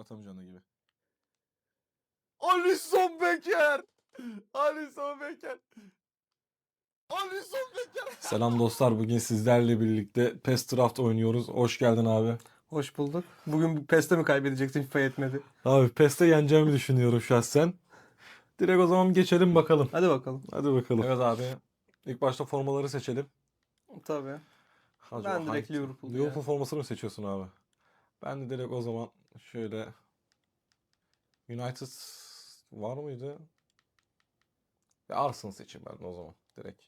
Atamayacağın gibi. Alisson Becker! Alisson Becker! Alisson Becker! Selam dostlar. Bugün sizlerle birlikte PES Draft oynuyoruz. Hoş geldin abi. Hoş bulduk. Bugün bu PES'te mi kaybedecektin FIFA yetmedi? Abi PES'te yeneceğimi düşünüyorum şahsen. Direkt o zaman geçelim bakalım. Hadi bakalım. Hadi bakalım. Evet abi. İlk başta formaları seçelim. Tabii. Acaba Ben direkt Liverpool. Liverpool formasını mı seçiyorsun abi? Ben de direkt o zaman şöyle United var mıydı? Ya Arsenal seçeyim ben o zaman direkt.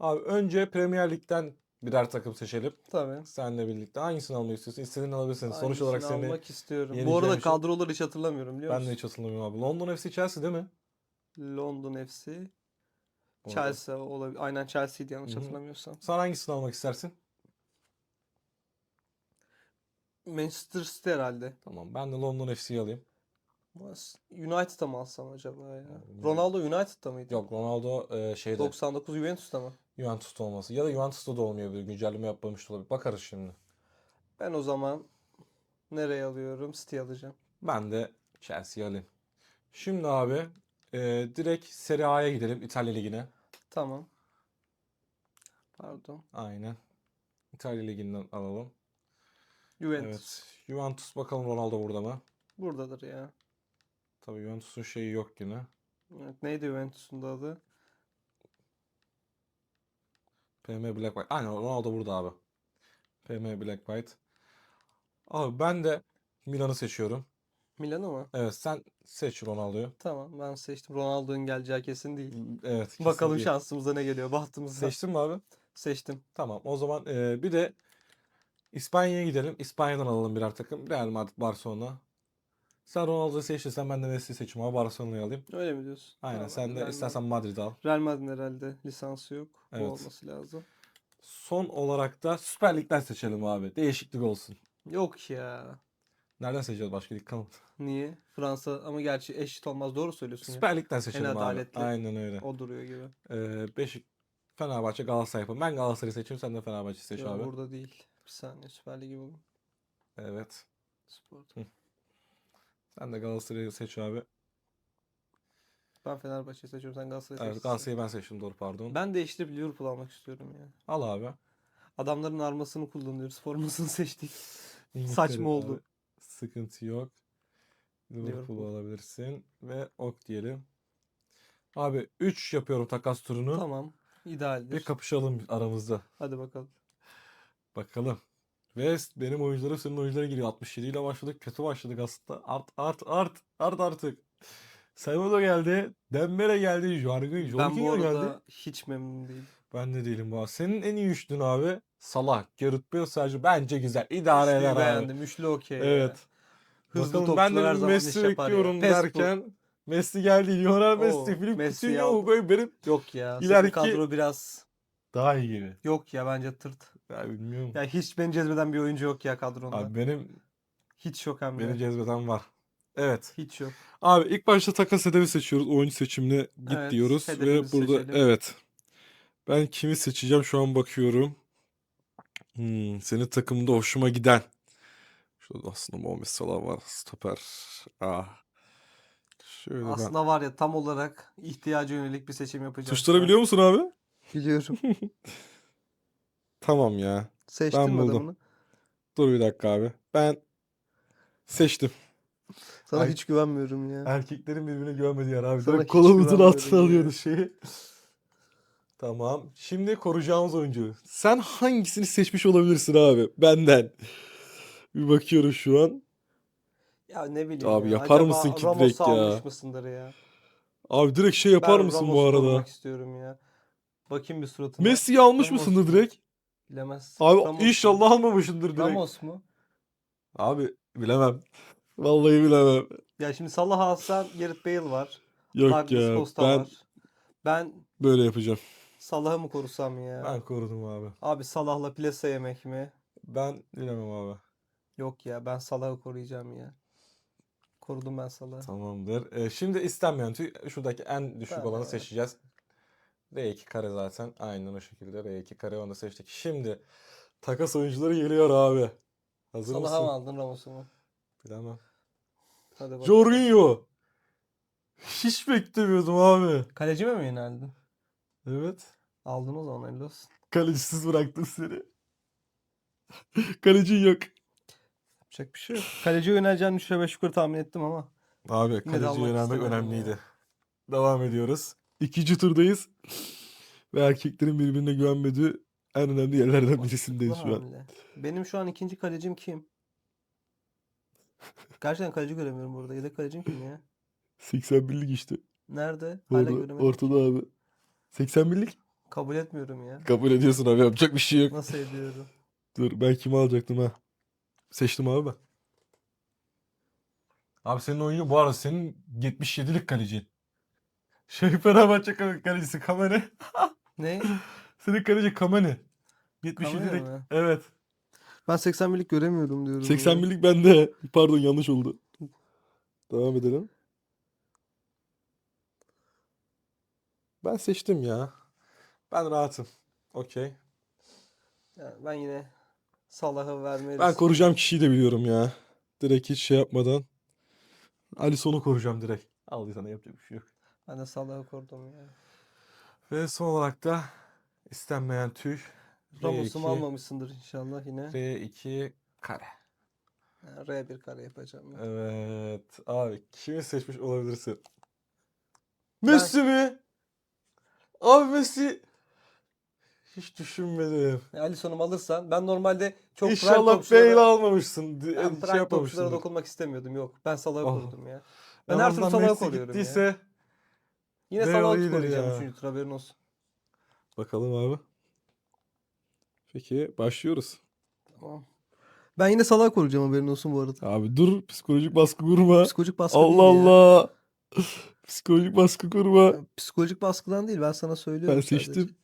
Abi önce Premier Lig'den birer takım seçelim. Tabii. Seninle birlikte. Hangisini almak istiyorsun? İstediğini alabilirsin. Sonuç Hangisini olarak seni almak istiyorum. Bu arada şey- kadroları hiç hatırlamıyorum biliyor ben de musun? hiç hatırlamıyorum abi. London FC Chelsea değil mi? London FC. Chelsea olabilir. Aynen Chelsea'ydi yanlış Hı hı. hatırlamıyorsam. Sen hangisini almak istersin? Manchester City herhalde. Tamam. Ben de London FC'yi alayım. United'a mı alsam acaba ya? Yani- Ronaldo United'da mıydı? Yok Ronaldo e, şeyde 99 Juventus'ta mı? Juventus'ta olması. Ya da Juventus'ta da olmayabilir. Güncelleme yapmamış da olabilir. Bakarız şimdi. Ben o zaman nereye alıyorum? City alacağım. Ben de Chelsea'yi alayım. Şimdi abi e, direkt Serie A'ya gidelim. İtalya Ligi'ne. Tamam. Pardon. Aynen. İtalya Ligi'nden alalım. Juventus. Evet. Juventus bakalım Ronaldo burada mı? Buradadır ya. Tabii Juventus'un şeyi yok yine. Evet, neydi Juventus'un da adı? PM Black White. Aynen Ronaldo burada abi. PM Black White. Abi ben de Milan'ı seçiyorum. Milan'ı mı? Evet sen seç Ronaldo'yu. Tamam ben seçtim. Ronaldo'nun geleceği kesin değil. Evet. Bakalım kesinlikle. şansımıza ne geliyor. Bahtımıza. Seçtin mi abi? Seçtim. Tamam. O zaman e, bir de İspanya'ya gidelim. İspanya'dan alalım birer takım. Real Madrid, Barcelona. Sen Ronaldo'yu seçirsen ben de Messi seçeyim abi. Barcelona'yı alayım. Öyle mi diyorsun? Aynen. Tamam, sen de Real istersen Madrid'i al. Real Madrid herhalde lisansı yok. Bu Evet. olması lazım. Son olarak da Süper Lig'den seçelim abi. Değişiklik olsun. Yok ya. Nereden seçeceğiz başka lig kalmadı. Niye? Fransa ama gerçi eşit olmaz. Doğru söylüyorsun ya. Süper Lig'den seçelim abi. adaletli. Aynen öyle. O duruyor gibi. Ee, Beşik, Fenerbahçe, Galatasaray yapalım. Ben Galatasaray'ı seçeyim. Sen de Fenerbahçe seç Yok, abi. burada değil. Bir saniye Süper Ligi buldum. Evet. Spor. Sen de Galatasaray'ı seç abi. Ben Fenerbahçe'yi seçiyorum. Sen Galatasaray'ı Evet, seçtin. Galatasaray'ı ben seçtim doğru pardon. Ben değiştirip Liverpool almak istiyorum ya. Al abi. Adamların armasını kullanıyoruz. Formasını seçtik. İngiltere Saçma abi. oldu. Sıkıntı yok. Liverpool'u Liverpool. alabilirsin. Ve ok diyelim. Abi 3 yapıyorum takas turunu. Tamam. İdealdir. Bir kapışalım aramızda. Hadi bakalım. Bakalım. Ve benim oyuncularım senin oyunculara giriyor. 67 ile başladık. Kötü başladık aslında. Art art art art artık. Semedo geldi. Dembele geldi. Jorginho, Ben bu arada geldi. hiç memnun değilim. Ben de değilim bu. arada. Senin en iyi üçlün abi. Salah, Gareth Bale, Sergio. Bence güzel. İdare eder Üçlüyü abi. beğendim. Üçlü okey. ya. Evet. Hızlı Bakalım ben de Messi ya. bekliyorum Pes derken Messi geldi. Lionel Messi, Oo, Philippe Messi'yi Coutinho, benim Yok ya. İleriki... kadro biraz daha iyi gibi. yok ya bence tırt. Ya bilmiyorum. Ya hiç beni cezbeden bir oyuncu yok ya kadronda. Abi benim Hiç yok hem de. beni cezbeden var. Evet. Hiç yok. Abi ilk başta takas hedefi seçiyoruz. Oyuncu seçimine git Evet, diyoruz ve burada seçelim. evet. Ben kimi seçeceğim şu an bakıyorum. Hmm, senin takımda hoşuma giden. Şurada aslında Muhammed Salah var. Stoper. Ah. Şöyle ben. Aslında var ya tam olarak ihtiyaca yönelik bir seçim yapacağım. Tuşları biliyor musun abi? Biliyorum. Tamam ya. Seçtin Ben mi buldum. adamını? Dur bir dakika abi. Ben seçtim. Sana Ay- hiç güvenmiyorum ya. Erkeklerin birbirine güvenmediği yer abi. Sana Direkt hiç kolumuzun güvenmiyorum altına ya. alıyoruz şeyi. Tamam. Şimdi koruyacağımız oyuncu. Sen hangisini seçmiş olabilirsin abi? Benden. Bir bakıyorum şu an. Ya ne bileyim Abi ya. yapar Acaba mısın ki Ramos'u direkt ya? almış mısındır ya? Abi direkt şey yapar Ben mısın bu Ramos'u arada? korumak istiyorum ya. Bakayım bir suratına. Messi'yi almış Ramos mısındır direkt? Bilemez. Abi Ramos mu? inşallah almamışındır direkt. Ramos mu? Abi bilemem. Vallahi bilemem. Ya şimdi Salah alsan Gareth Bale var. Yok Douglas ya. Costa Ben var. Ben böyle yapacağım. Salah'ı mı korusam ya? Ben korudum abi. Abi Salah'la plase yemek mi? Ben bilemem abi. Yok ya ben Salah'ı koruyacağım ya. Korudum ben Salah'ı. Tamamdır. Ee, şimdi istenmeyen tüy şuradaki en düşük Tamam. olanı seçeceğiz. R2 kare zaten. Aynen o şekilde R2 kare onu da seçtik. Şimdi takas oyuncuları geliyor abi. Hazır Salah'ı mısın? mı aldın Ramos'u mu? Bilemem. Hadi bakalım. Jorginho. Hiç beklemiyordum abi. Kaleci mi yöneldin? Evet. Aldın o zaman helal olsun. Kalecisiz bıraktım seni. Kalecin yok. Yapacak bir şey yok. Kaleci yöneleceğini 3'e 5 yukarı tahmin ettim ama. Abi kaleci yönelmek önemliydi. ya. Devam ediyoruz. İkinci turdayız. Ve erkeklerin birbirine güvenmediği en önemli yerlerden birisindeyiz şu an. Hamle. Benim şu an ikinci kalecim kim? Gerçekten kaleci göremiyorum burada. Yedek kalecim kim ya? 81'lik işte. Nerede? Hala Orada, göremedim. ortada abi. 81'lik. Kabul etmiyorum ya. Kabul ediyorsun abi yapacak bir şey yok. Nasıl ediyorum? Dur ben kimi alacaktım ha? Seçtim abi ben. Abi senin oyuncu bu arada senin 77'lik kaleci. Şey Fenerbahçe kale- kalecisi Kamene. Ne? Senin kaleci. Kamene 77'lik. mi? Evet. Ben 81'lik göremiyorum diyorum. ya. 81'lik bende. Pardon yanlış oldu. Devam edelim. Ben seçtim ya. Ben rahatım. Okey. Ya ben yine Salah'ı vermeyi Ben koruyacağım kişiyi de biliyorum ya. Direkt hiç şey yapmadan. Alisson'u koruyacağım direkt. Al sana yapacak bir şey yok. Ben de korudum ya. Ve son olarak da istenmeyen tüy. Ramos'umu R2, almamışsındır inşallah yine. R2 kare. Ha, R1 kare yapacağım. ben. Evet. Abi kimi seçmiş olabilirsin? Ben- Messi mi? Abi Messi. Hiç düşünmedim. E, Alisson'umu alırsan ben normalde çok prime İnşallah topçulara, Bale'i almamışsın. ben Di- şey prime topçulara yapmamışsındır. dokunmak istemiyordum. Yok. Ben Salah'ı Oh. korudum ya. Ben En her türlü Messi koruyorum ya. gittiyse Yine Bale Salah'ı iyidir ya. 3. tur haberin olsun. bakalım abi. Peki başlıyoruz. Tamam. Ben yine Salah'ı koruyacağım haberin olsun bu arada. Abi dur psikolojik baskı kurma. Psikolojik baskı Allah değil ya. Allah. Psikolojik baskı kurma. Psikolojik baskıdan değil ben sana söylüyorum Ben sadece. seçtim.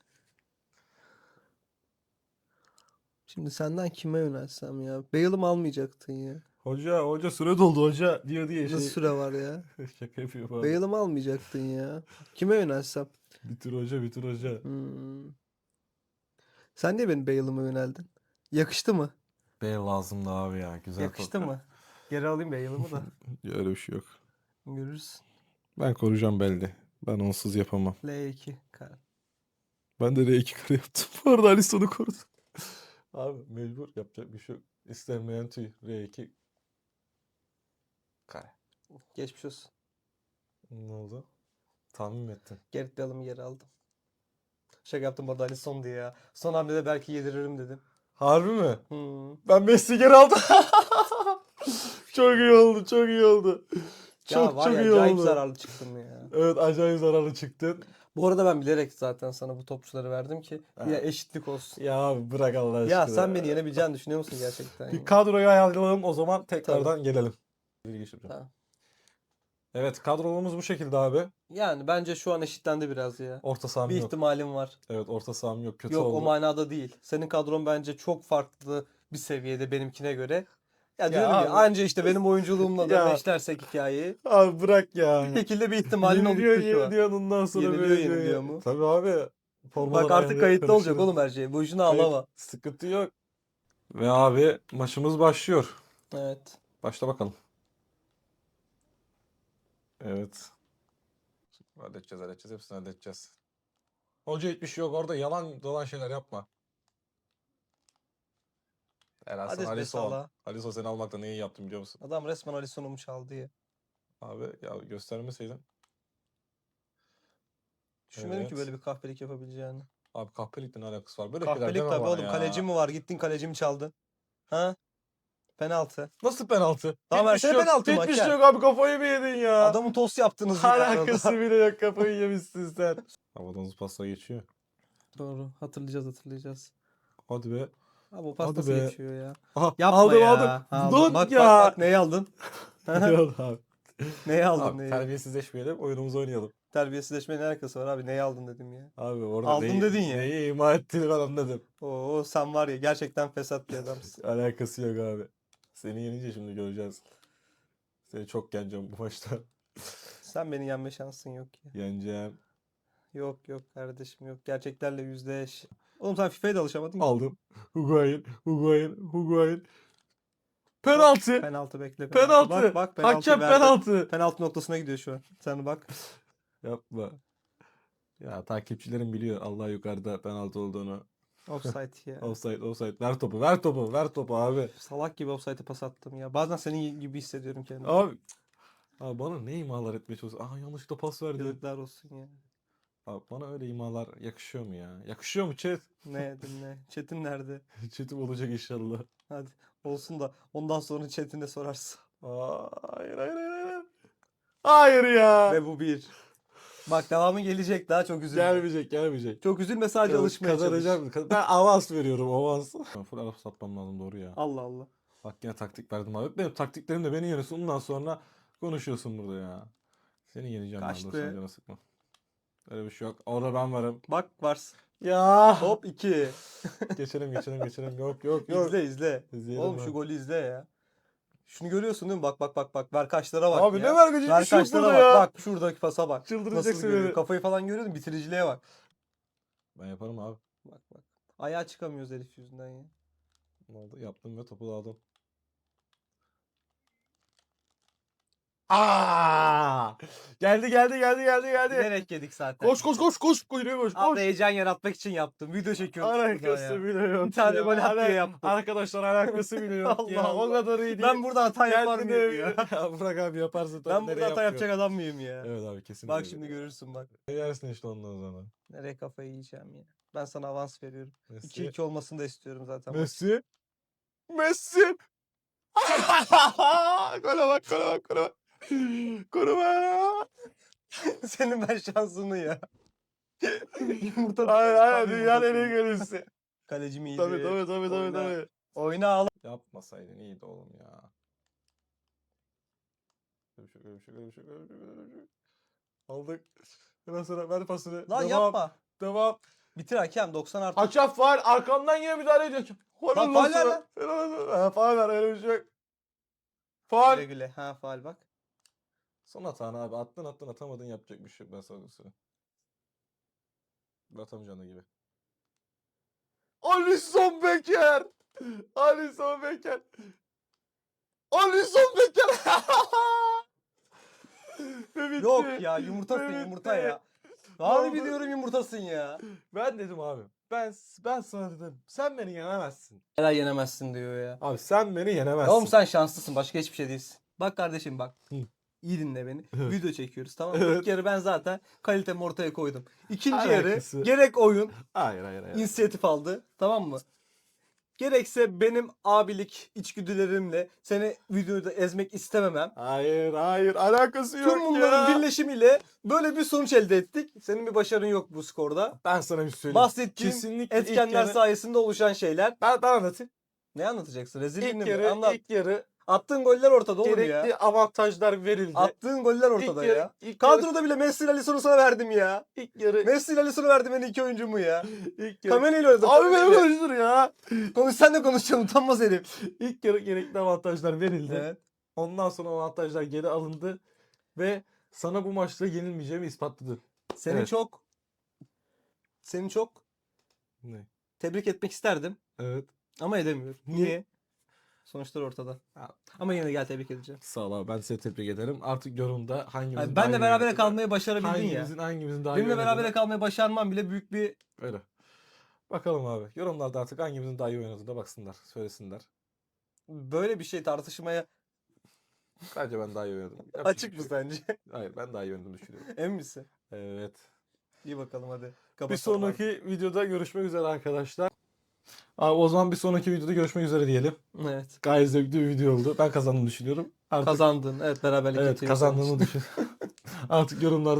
Şimdi senden kime yönelsem ya? Bale'ı mı almayacaktın ya? Hoca hoca süre doldu hoca diyor diye Nasıl şey. süre var ya? Şaka yapıyor. Bale'ı mı almayacaktın ya? Kime yönelsem? Bitir hoca bitir hoca. Hmm. Sen niye benim Bale'ıma yöneldin? Yakıştı mı? B lazımdı abi ya. Güzel Yakıştı mı? Geri alayım Bale'ımı da. Öyle bir şey yok. Görürüz. Ben koruyacağım belli. Ben onsuz yapamam. L2 kare. Ben de R2 kare yaptım. Bu arada Alisson'u korudum. Abi mecbur yapacak bir şey yok. İstenmeyen tüy. R2 kare. Geçmiş olsun. Ne oldu? Tahmin mi ettin? Gerrit Bale'ımı geri aldım. Şaka yaptım orada Alisson diye ya. Son hamlede belki yediririm dedim. Harbi mi? Hmm. Ben Messi geri aldım. çok iyi oldu, çok iyi oldu. Çok ya var çok ya iyi acayip oldu. zararlı çıktım ya. Evet acayip zararlı çıktın. Bu arada ben bilerek zaten sana bu topçuları verdim ki Ha. ya eşitlik olsun. Ya abi bırak Allah aşkına. Ya sen beni yenebileceğini düşünüyor musun gerçekten? Bir kadroyu ayarlayalım o zaman tekrardan gelelim. Tamam. Evet kadromuz bu şekilde abi. Yani bence şu an eşitlendi biraz ya. Orta saham Bir yok. ihtimalim var. Evet orta saham yok. Kötü Yok oldu. o manada değil. Senin kadron bence çok farklı bir seviyede benimkine göre. Ya diyorum ya abi. anca işte benim oyunculuğumla da Ya. meşlersek hikayeyi. Abi bırak ya. Bir şekilde bir ihtimalin Yeniliyor şu an. yeniliyor ondan sonra Yeniliyor, böyle diyor yeniliyor mu? Tabii abi. Formalar Bak artık kayıtlı olacak oğlum her şey. Bu işini Kayıt- ağlama. Sıkıntı yok. Ve abi maçımız başlıyor. Evet. Başla bakalım. Evet. Halledeceğiz halledeceğiz. Hepsini halledeceğiz. Hoca hiçbir şey yok. Orada yalan dolan şeyler yapma. Helal Hadi Alisson. Salah. Alisson seni almakta neyi yaptım biliyor musun? Adam resmen Alisson'umu çaldı ya. Abi ya göstermeseydin. Düşünmedim ki Evet. böyle bir kahpelik yapabileceğini. Abi kahpelikle ne alakası var? Böyle şeyler Kahpelik deme tabii bana oğlum. ya. Kaleci mi var? Gittin kalecimi çaldın. Ha? Penaltı. Nasıl penaltı? Tamam, Hiçbir versene şey yok. penaltı Hiçbir şey yok abi kafayı mı yedin ya? Adamı tost yaptınız. Alakası bile yok kafayı yemişsin sen. Havadan hızlı pasta geçiyor. Doğru. Hatırlayacağız hatırlayacağız. Hadi be. Abi o pas Hadi nasıl be. geçiyor ya? Aha, Yapma aldım ya. aldım. Aldın. Dur bak, ya. Bak bak neyi aldın? Yok abi. neyi aldın Abi neyi? terbiyesizleşmeyelim oyunumuzu oynayalım. Terbiyesizleşmenin ne alakası var abi? Neyi aldın dedim ya. Abi orada Aldım neyi, dedin ya. Neyi ima ettiğini ben anladım. Oo sen var ya gerçekten fesat bir adamsın. Alakası yok abi. Seni yenince şimdi göreceğiz. Seni çok yeneceğim bu maçta. Sen beni yenme şansın yok ya. Yeneceğim. Yok yok kardeşim yok. Gerçeklerle yüzleş. Oğlum sen FIFA'ya da alışamadın ki. Aldım. Higuain, Higuain, Higuain. Penaltı. Penaltı bekle. Penaltı. Bak bak penaltı Hakem verdi. penaltı. Penaltı noktasına gidiyor şu an. Sen bak. Yapma. Ya takipçilerim biliyor Allah yukarıda penaltı olduğunu. Offside ya. Offside, offside. Ver topu, ver topu, ver topu abi. Salak gibi offside'e pas attım ya. Bazen senin gibi hissediyorum kendimi. Abi. Abi bana ne imalar etmeye çalışıyorsun? Aa yanlışlıkla pas verdim. Yazıklar olsun ya. Abi bana öyle imalar yakışıyor mu ya? Yakışıyor mu chat? Ne dinle. Çetin nerede? Chat'im olacak inşallah. Hadi olsun da ondan sonra Çetin'e sorarsın. Aa, hayır, hayır, hayır, hayır. Hayır ya. Ve bu bir. Bak devamı gelecek daha çok üzülme. Gelmeyecek, gelmeyecek. Çok üzülme sadece Yok, alışmaya çalış. kazanacağım. Kaz- Ben avans veriyorum, avans. Full arap satmam lazım doğru ya. Allah Allah. Bak yine taktik verdim abi. Benim taktiklerim de beni yeniyorsun. Ondan sonra konuşuyorsun burada ya. Seni yeneceğim ben. Dur Kaçtı. sen canı sıkma. Öyle bir şey yok. Orada ben varım. Bak varsın. Ya. Hop 2. geçelim geçelim geçelim. Yok yok yok. izle izle. İzleyelim Oğlum ben. şu golü izle ya. Şunu görüyorsun değil mi? Bak bak bak bak. Ver kaçlara bak Abi ya. ne var gıcık bir Ver şey yok kaçlara burada bak. ya. Bak şuradaki pasa bak. Nasıl görüyor? beni. Kafayı falan görüyor musun? Bitiriciliğe bak. Ben yaparım abi. Bak bak. Ayağa çıkamıyoruz herif yüzünden ya. Ne oldu? Yaptım ve topu aldım. Aa! Geldi geldi geldi geldi geldi. Bilerek yedik zaten. Koş koş koş koş kuyruğa koş Abi koş. heyecan yaratmak için yaptım. Video çekiyorum. Alakası bile yok. Bir tane gol at diye yaptım. Arkadaşlar alakası bile yok Allah ya. O kadar iyi değil. Ben burada hata yapar mıyım ya? bırak abi yaparsın. Ben burada hata yapacak adam mıyım ya? Evet abi kesin. Bak şimdi görürsün bak. Yersin işte ondan sonra. Nereye kafayı yiyeceğim ya. Ben sana avans veriyorum. Messi. 2-2 olmasını da istiyorum zaten. Messi. Messi. Kola bak kola bak kola bak. Bak. Senin ben şansını ya. Yumurta hayır Tabii dünyanın en iyi golcüsü. Kalecim iyiydi. Tabii tabii tabii tabii Oyna. tabii. Oyna al. Yapmasaydın iyiydi oğlum ya. Bir şey, öyle bir şey. Aldık. Ondan sonra ver pasını. Lan devam, yapma. Devam. Bitir hakem 90 artı. Hakem faal arkamdan yine müdahale ediyor. Lan faul ver lan. Faul ver öyle bir şey yok. Faul. Güle güle. Ha faal bak. Son hatan abi. Attın attın atamadın yapacak bir şey yok ben sana söyleyeyim. Atamayacaksın da gibi. Alisson Becker. Alisson Becker. Alisson Becker. Yok ya yumurtasın Ve yumurta ya. Harbi oldu? diyorum yumurtasın ya. Ben dedim abi. Ben ben sana dedim. Sen beni yenemezsin. Neler yenemezsin diyor ya. Abi sen beni yenemezsin. Oğlum sen şanslısın başka hiçbir şey değilsin. Bak kardeşim bak. Hı. İyi dinle beni. Evet. Video çekiyoruz tamam mı? Evet. İlk yarı ben zaten kalitemi ortaya koydum. İkinci Alakası. yarı gerek oyun Hayır hayır hayır. inisiyatif aldı tamam mı? Gerekse benim abilik içgüdülerimle seni videoda ezmek istememem. Hayır hayır alakası yok Tüm bunların ya. birleşimiyle böyle bir sonuç elde ettik. Senin bir başarın yok bu skorda. Ben sana bir söyleyeyim. Bahsettiğim Kesinlikle ilk etkenler yarı- sayesinde oluşan şeyler. Ben, ben anlatayım. Ne anlatacaksın? Rezilliğini İlk mi? yarı, Anlat. ilk yarı Attığın goller ortada oğlum gerekli ya. avantajlar verildi. Attığın goller ortada ilk yarı, ya. Ilk yarı, Kadroda bile Messi ile Alisson'u sana verdim ya. ilk yarı, Messi ile Alisson'u verdim en iki oyuncumu ya. ilk yarı. Kameni ile oynadım. Abi beni ile. konuştur ya. Konuş sen de konuşacaksın utanmaz herif. İlk yarı gerekli avantajlar verildi. Evet. Ondan sonra avantajlar geri alındı ve sana bu maçta yenilmeyeceğimi ispatladı. Seni Evet. çok seni çok Ne? tebrik etmek isterdim Evet. ama edemiyorum. Niye? Niye? Sonuçlar ortada. Ama yine de gel tebrik edeceğim. Sağ ol abi ben seni tebrik ederim. Artık yorumda hangimizin daha ben de berabere kalmayı başarabildin ya. hangimizin, hangimizin daha iyi Benimle oynadığını- berabere kalmayı başarmam bile büyük bir Öyle. Bakalım abi. Yorumlarda artık hangimizin daha iyi oynadığına baksınlar. Söylesinler. böyle bir şey tartışmaya Bence ben daha iyi oynadım. Yapacak açık bir mı şey yok. sence? Hayır ben daha iyi oynadım düşünüyorum. Emin misin? Evet. İyi bakalım hadi. Bir Kapatalım sonraki videoda görüşmek üzere arkadaşlar. Abi o zaman bir sonraki videoda görüşmek üzere diyelim. Evet. Gayet zevkli bir video oldu. Ben kazandığımı düşünüyorum. Artık Kazandın. Evet beraberlik evet getiriyor kazandığımı düşünüyorum. Artık yorumlarda